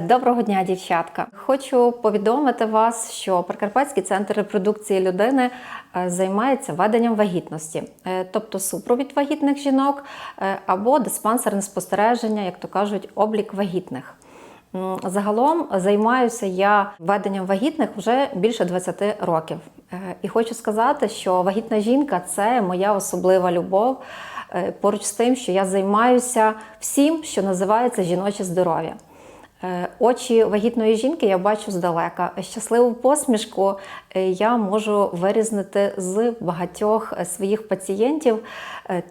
Доброго дня, дівчатка. Хочу повідомити вас, що Прикарпатський центр репродукції людини е, займається веденням вагітності, е, тобто супровід вагітних жінок е, або диспансерне спостереження, як то кажуть, облік вагітних. Загалом займаюся я веденням вагітних вже більше 20 років. І хочу сказати, що вагітна жінка це моя особлива любов. Поруч з тим, що я займаюся всім, що називається жіноче здоров'я. Е, Очі вагітної жінки я бачу здалека. Щасливу посмішку е, я можу вирізнити з багатьох е, своїх пацієнтів,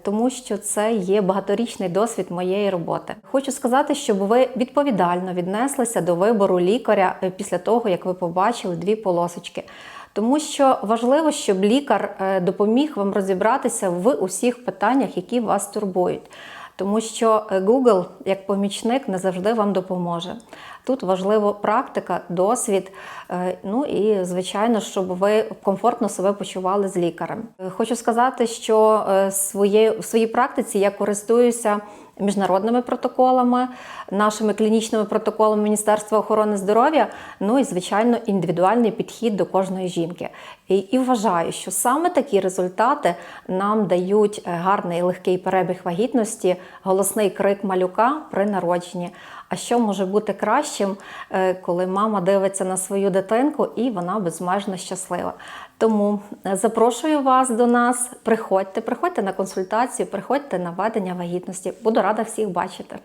тому що це є багаторічний досвід моєї роботи. Хочу сказати, щоб ви відповідально віднеслися до вибору лікаря після того, як ви побачили дві полосочки. Тому що важливо, щоб лікар допоміг вам розібратися в усіх питаннях, які вас турбують. Тому що е, Google як помічник не завжди вам допоможе. Тут важливо практика, досвід, е, ну і звичайно, щоб ви комфортно себе почували з лікарем. Е, Хочу сказати, що в своїй практиці я користуюся міжнародними протоколами, нашими клінічними протоколами Міністерства охорони здоров'я, ну і звичайно індивідуальний підхід до кожної жінки. І, і вважаю, що саме такі результати нам дають гарний легкий перебіг вагітності, голосний крик малюка при народженні. А що може бути кращим, е, коли мама дивиться на свою дитинку і вона безмежно щаслива? Тому е, запрошую вас до нас. Приходьте, приходьте на консультацію, приходьте на ведення вагітності. Буду рада всіх бачити.